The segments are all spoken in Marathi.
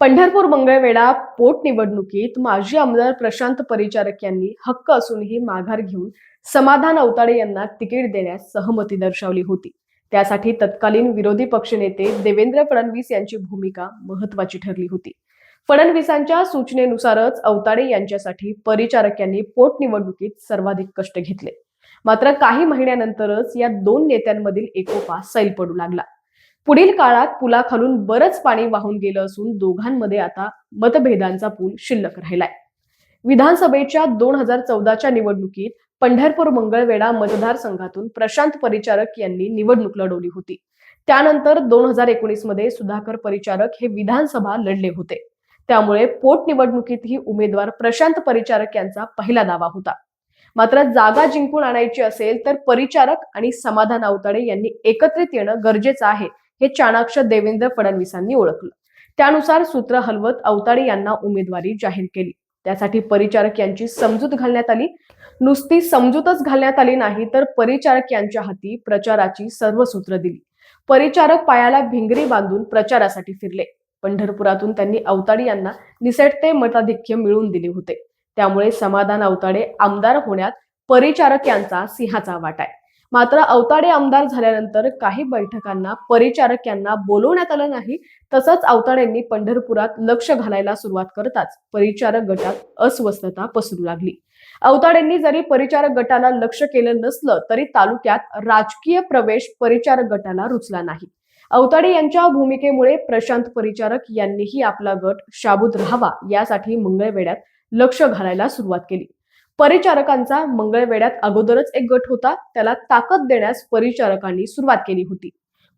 पंढरपूर मंगळवेढा पोटनिवडणुकीत माजी आमदार प्रशांत परिचारक यांनी हक्क असूनही माघार घेऊन समाधान अवताडे यांना तिकीट देण्यास सहमती दर्शवली होती. त्यासाठी तत्कालीन विरोधी पक्षनेते देवेंद्र फडणवीस यांची भूमिका महत्वाची ठरली होती. फडणवीसांच्या सूचनेनुसारच अवताडे यांच्यासाठी परिचारक यांनी पोटनिवडणुकीत सर्वाधिक कष्ट घेतले. मात्र काही महिन्यानंतरच या दोन नेत्यांमधील एकोपा सैल पडू लागला. पुढील काळात पुलाखालून बरंच पाणी वाहून गेलं असून दोघांमध्ये आता मतभेदांचा पूल शिल्लक राहिलाय. विधानसभेच्या दोन हजार चौदाच्या निवडणुकीत पंढरपूर मंगळवेढा मतदारसंघातून प्रशांत परिचारक यांनी निवडणूक लढवली होती. त्यानंतर दोन हजार एकोणीसमध्ये सुधाकर परिचारक हे विधानसभा लढले होते. त्यामुळे पोटनिवडणुकीतही उमेदवार प्रशांत परिचारक यांचा पहिला दावा होता. मात्र जागा जिंकून आणायची असेल तर परिचारक आणि समाधान अवताडे यांनी एकत्रित येणं गरजेचं आहे हे चाणाक्ष देवेंद्र फडणवीसांनी ओळखलं. त्यानुसार सूत्र हलवत अवताडे यांना उमेदवारी जाहीर केली. त्यासाठी परिचारक यांची समजूत घालण्यात आली. नुसती समजूतच घालण्यात आली नाही तर परिचारक यांच्या हाती प्रचाराची सर्व सूत्र दिली. परिचारक पायाला भिंगरी बांधून प्रचारासाठी फिरले. पंढरपुरातून त्यांनी अवताडे यांना निसटते मताधिक्य मिळवून दिले होते. त्यामुळे समाधान अवताडे आमदार होण्यात परिचारक यांचा सिंहाचा वाटा आहे. मात्र अवताडे आमदार झाल्यानंतर काही बैठकांना परिचारक यांना बोलवण्यात आलं नाही तसंच अवताडेंनी पंढरपुरात लक्ष घालायला सुरुवात करताच परिचारक गटात अस्वस्थता पसरू लागली. अवताडेंनी जरी परिचारक गटाला लक्ष केलं नसलं तरी तालुक्यात राजकीय प्रवेश परिचारक गटाला रुचला नाही. अवताडे यांच्या भूमिकेमुळे प्रशांत परिचारक यांनीही आपला गट शाबूत राहावा यासाठी मंगळवेड्यात लक्ष घालायला सुरुवात केली. परिचारकांचा मंगळवेड्यात अगोदरच एक गट होता त्याला ताकद देण्यास परिचारकांनी सुरुवात केली होती.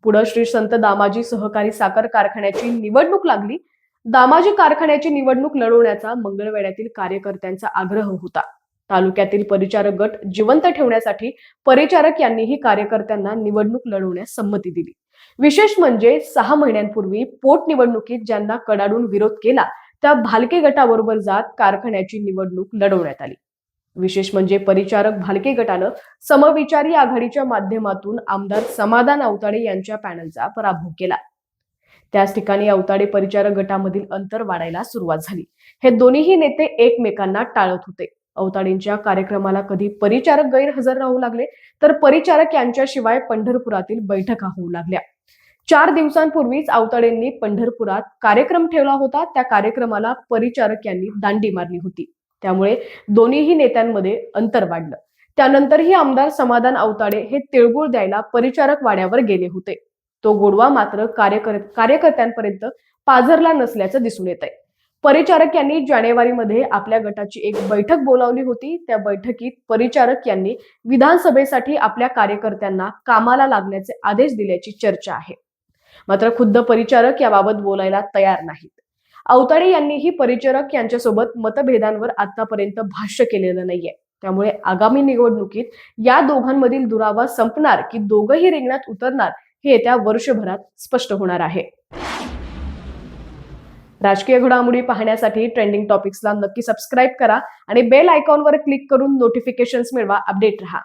पुढे श्री संत दामाजी सहकारी साखर कारखान्याची निवडणूक लागली. दामाजी कारखान्याची निवडणूक लढवण्याचा मंगळवेड्यातील कार्यकर्त्यांचा आग्रह होता. तालुक्यातील परिचारक गट जिवंत ठेवण्यासाठी परिचारक यांनीही कार्यकर्त्यांना निवडणूक लढवण्यास संमती दिली. विशेष म्हणजे सहा महिन्यांपूर्वी पोटनिवडणुकीत ज्यांना कडाडून विरोध केला त्या भालके गटाबरोबर जात कारखान्याची निवडणूक लढवण्यात आली. विशेष म्हणजे परिचारक भालके गटानं समविचारी आघाडीच्या माध्यमातून आमदार समाधान अवताडे यांच्या पॅनलचा पराभव केला. त्याच ठिकाणी अवताडे परिचारक गटामधील अंतर वाढायला सुरुवात झाली. हे दोन्हीही नेते एकमेकांना टाळत होते. अवताडेंच्या कार्यक्रमाला कधी परिचारक गैरहजर राहू लागले तर परिचारक यांच्याशिवाय पंढरपुरातील बैठका होऊ लागल्या. चार दिवसांपूर्वीच अवताडेंनी पंढरपुरात कार्यक्रम ठेवला होता. त्या कार्यक्रमाला परिचारक यांनी दांडी मारली होती. त्यामुळे दोन्हीही नेत्यांमध्ये अंतर वाढलं. त्यानंतरही आमदार समाधान अवताडे हे तिळगुळ द्यायला परिचारक वाड्यावर गेले होते. तो गोडवा मात्र कार्यकर कार्यकर्त्यांपर्यंत पाझरला नसल्याचं दिसून येत आहे परिचारक यांनी जानेवारीमध्ये आपल्या गटाची एक बैठक बोलावली होती. त्या बैठकीत परिचारक यांनी विधानसभेसाठी आपल्या कार्यकर्त्यांना कामाला लागण्याचे आदेश दिल्याची चर्चा आहे. मात्र खुद्द परिचारक याबाबत बोलायला तयार नाहीत. अवताडे यांनीही परिचारक यांच्यासोबत मतभेदांवर आतापर्यंत भाष्य केलेलं नाहीये. त्यामुळे आगामी निवडणुकीत या दोघांमधील दुरावा संपणार की दोघंही रिंगणात उतरणार हे येत्या वर्षभरात स्पष्ट होणार आहे. राजकीय घडामोडी पाहण्यासाठी ट्रेंडिंग टॉपिक्सला नक्की सबस्क्राईब करा आणि बेल आयकॉनवर क्लिक करून नोटिफिकेशन्स मिळवा अपडेट रहा.